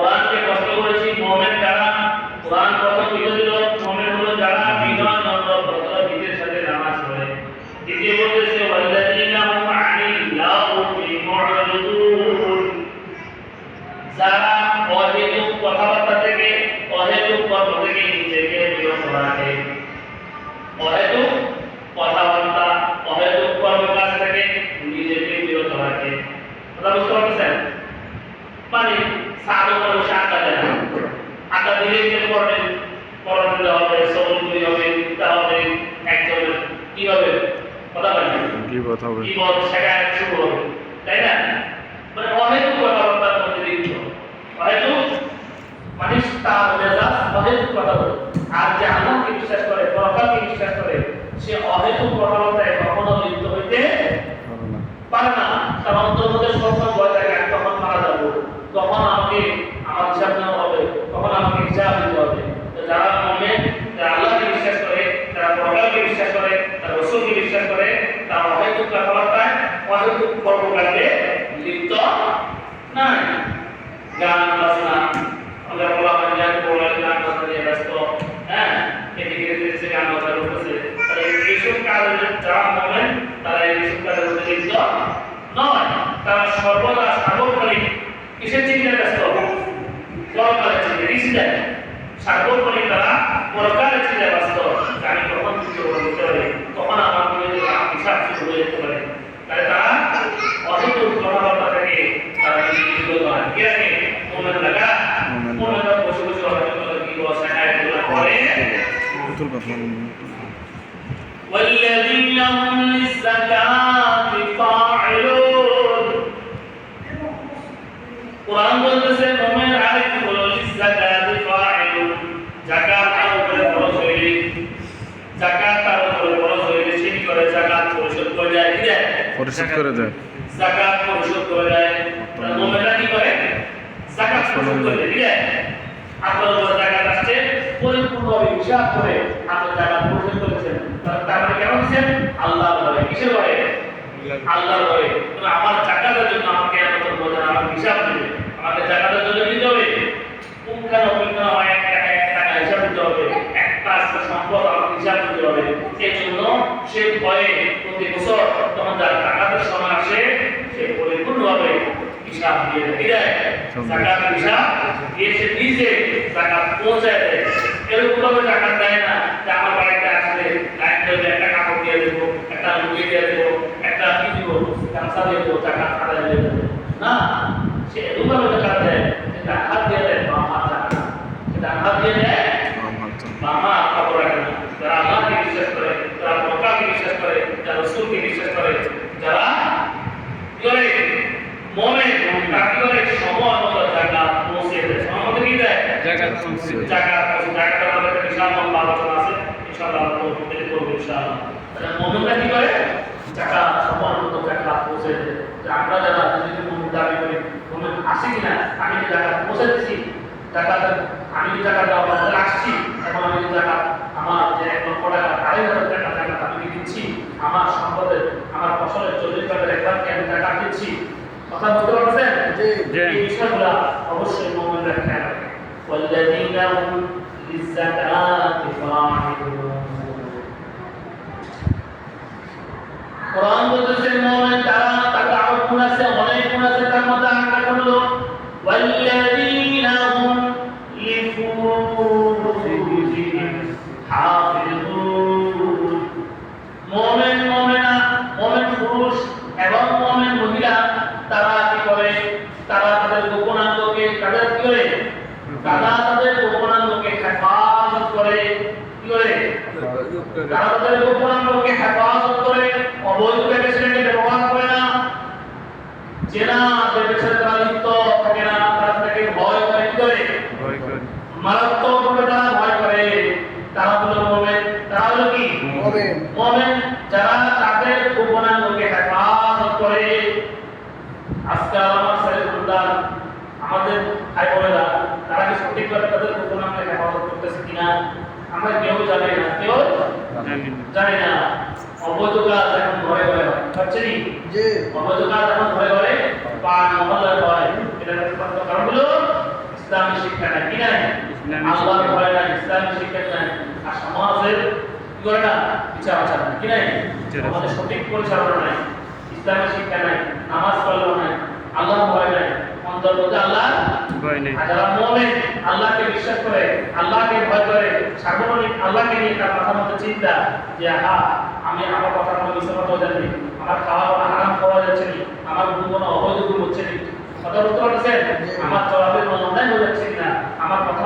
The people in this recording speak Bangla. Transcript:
কোরআনকে কষ্ট করেছি মোমেন কারা? কোরআন প্রথম দিকে দিল মোমেন হলো যারা বিনয় নম্র ভদ্র বিদের সাথে নামাজ পড়ে দ্বিতীয় বলতেছে ওয়াল্লাযীনা হুম আনিল লাগুবি মু'রিদুন যারা অহেতুক কথাবার্তা থেকে অহেতুক কর্ম থেকে নিজেকে বিরত রাখে অহেতুক কথাবার্তা অহেতুক কর্মকাজ থেকে নিজেকে বিরত রাখে কথা বুঝতে পারছেন মানে সাধু মানুষ আড্ডা দেয় না আড্ডা দিলে যে পড়ে পড়ানো দিতে হবে সবলগুলি হবে দিতে হবে একজনের কি হবে কথা গিবত হবে মানে মানুষ তার কথা বলে। আর যে আল্লাহকে বিশ্বাস করে বিশ্বাস করে, সে অহেতুক কখনো লিপ্ত হইতে পারে না পারে না তার অন্তর মধ্যে সবসময় ভয় থাকে আমি কখন মারা যাব কখন আমাকে আমার হিসাব নেওয়া হবে কখন আমাকে হিসাব দিতে হবে তো যারা মনে যারা আল্লাহকে বিশ্বাস করে যারা পরকালকে বিশ্বাস করে তারা রসুলকে বিশ্বাস করে তারা অহেতুক কথাবার্তায় কর্মকাণ্ডে লিপ্ত নাই। গান বাজনা, আমরা বলা হয় গান বলা গান বাজনা ব্যস্ত হ্যাঁ? এদিকে এদিকে গান বাজনা করতেছে। তাহলে এইসব কাজে যারা মনে তারা এইসব কাজের লিপ্ত নয়। তারা সর্বদা সার্বক্ষণিক কিসের চিন্তায় ব্যস্ত? পরকালের চিন্তা রিসিডেন্ট সার্বক্ষণিক তারা পরকালের চিন্তায় ব্যস্ত। আমি কখন কিছু করতে পারি, কখন আমার বিরুদ্ধে হিসাব শুরু হয়ে যেতে পারে। তাই তারা অহেতুক কথাবার্তা থেকে তারা নিজেকে বিরত হয় কি রাখে মোমেন লাগা মোমেন লাগা। মোমেন লাগা বসে বসে অহেতুক কি বসে এগুলো করে পুতুল কথা والذين هم للزكاة فاعلون কোরআন বলতেছে মুমিন আরেক হলো লিজাকাত ফাইলুন যাকাত পরিশোধ করে দেয়। যাকাত পরিশোধ করে তাহলে মুমিনরা কি করে? যাকাত পরিশোধ করে দেয় আপনার উপরে যাকাত আসছে? পরিপূর্ণভাবে হিসাব করে আপনি যাকাত পরিশোধ করেছেন। তাহলে তার মানে কেমন হচ্ছেন আল্লাহর ঘরে কিসের ঘরে আল্লাহর ঘরে আমার জাকাতের জন্য আমাকে এত বোঝান আমার হিসাব দিবে। আমাকে জাকাতের জন্য হবে। আমার এক টাকা এক টাকা হিসাব দিতে হবে একটা সম্পদ আমাকে হিসাব দিতে হবে। এই জন্য সে ভয়ে প্রতি বছর তখন যার জাকাতের সময় আসে সে পরিপূর্ণভাবে হিসাব দিয়ে দেয়। দেয় জাকাতের হিসাব দিয়ে সে নিজে জাকাত পৌঁছায় দেয়। এরকম ভাবে জাকাত দেয় না যে আমার বাড়িতে আসলে লাইন ধরে একটা কাপড় দিয়ে দেবো একটা লুঙ্গি দিয়ে দেবো একটা কি দিব গামছা দিয়ে দেবো জাকাত আদায় দিয়ে দেবো না সে এরকম ভাবে জাকাত দেয় যে ডান হাত দিয়ে দেয় বাম হাত জাকাত সে ডান হাত দিয়ে দেয় বাম হাত কাপড় রাখে না যারা আল্লাহকে বিশ্বাস করে যারা প্রকাশকে বিশ্বাস করে যারা রসুলকে বিশ্বাস করে যারা করে মনে তারা কি করে সময় মতো জাকাত পৌঁছে দেয় সময় কি দেয়? দেয়। জাকাত জাকাত আমাদের একটা বিশাল লম্বা আলোচনা আছে। ইনশাআল্লাহ আমরা তো করব ইনশাআল্লাহ। তাহলে মুমিনরা কি করে? জাকাত সময় মতো পৌঁছে দেয়। আমরা যারা নিজেকে মুমিন দাবি করি মুমিন আসি কিনা আমি কি জাকাত পৌঁছে দিচ্ছি জাকাত আমি কি দেওয়া বন্ধ আসছি এখন আমি কি জাকাত আমার যে এক লক্ষ টাকা আড়াই হাজার টাকা জাকাত আমি কি দিচ্ছি আমার সম্পদের আমার ফসলের চল্লিশ টাকার একবার কি আমি জাকাত দিচ্ছি কথা বলতে পারছেন জি। এই বিষয়গুলো অবশ্যই মুমিনরা খেয়াল রাখে والذين هم للزكاة فاعلون কোরআন বলতেছে গোপনাঙ্গকে তাদের কি করে তারা তাদের গোপনাঙ্গকে হেফাজত করে। কি করে তারা তাদের গোপনাঙ্গকে হেফাজত করে। অবৈধ ব্যবসায়ীকে ব্যবহার করে না। জেনা ব্যবসায় তারা লিপ্ত থাকে না তারা তাকে ভয় করে। কি করে? ভয় করে। মারাত্মকভাবে তারা ভয় করে। তারা হলো মোমেন। তারা হলো কি? মোমেন। যারা তাদের গোপনাঙ্গকে হেফাজত করে। আজকে আমার আমাদের ভাই বোনেরা তারা কি সঠিকভাবে তাদের গোপনাঙ্গকে হেফাজত করতেছে কিনা আমরা কেউ জানি না। কেউ জানি না। অবৈধ কাজ এখন ঘরে ঘরে হয়। হচ্ছে নি? জি। অবৈধ কাজ এখন ঘরে ঘরে পান হয়। একমাত্র কারণ হলো ইসলামী শিক্ষা নাই। কি নাই? ইসলামী আল্লাহ শিক্ষা। ভয় নাই ইসলামী শিক্ষা নাই। আর সমাজের কি করে না? বিচার আচার নাই। কি নাই? আমাদের সঠিক পরিচালনা নাই। ইসলামী শিক্ষা নাই। নামাজ পড়ানো নাই। আল্লাহ ভয় নাই। অন্তর মধ্যে আল্লাহ ভয় নেই। যারা মুমিন আল্লাহকে বিশ্বাস করে আল্লাহকে ভয় করে সার্বজনীন আল্লাহকে নিয়ে তার মাথার মধ্যে চিন্তা যে হা আমি আমার কথার মধ্যে মিশে হয়ে জানি আমার খাওয়া আরাম খাওয়া যাচ্ছে না। আমার কোনো অবৈধ হচ্ছে না। কথা বলতে পারছেন আমার জবাবের অন্যায় হয়ে যাচ্ছে না আমার কথা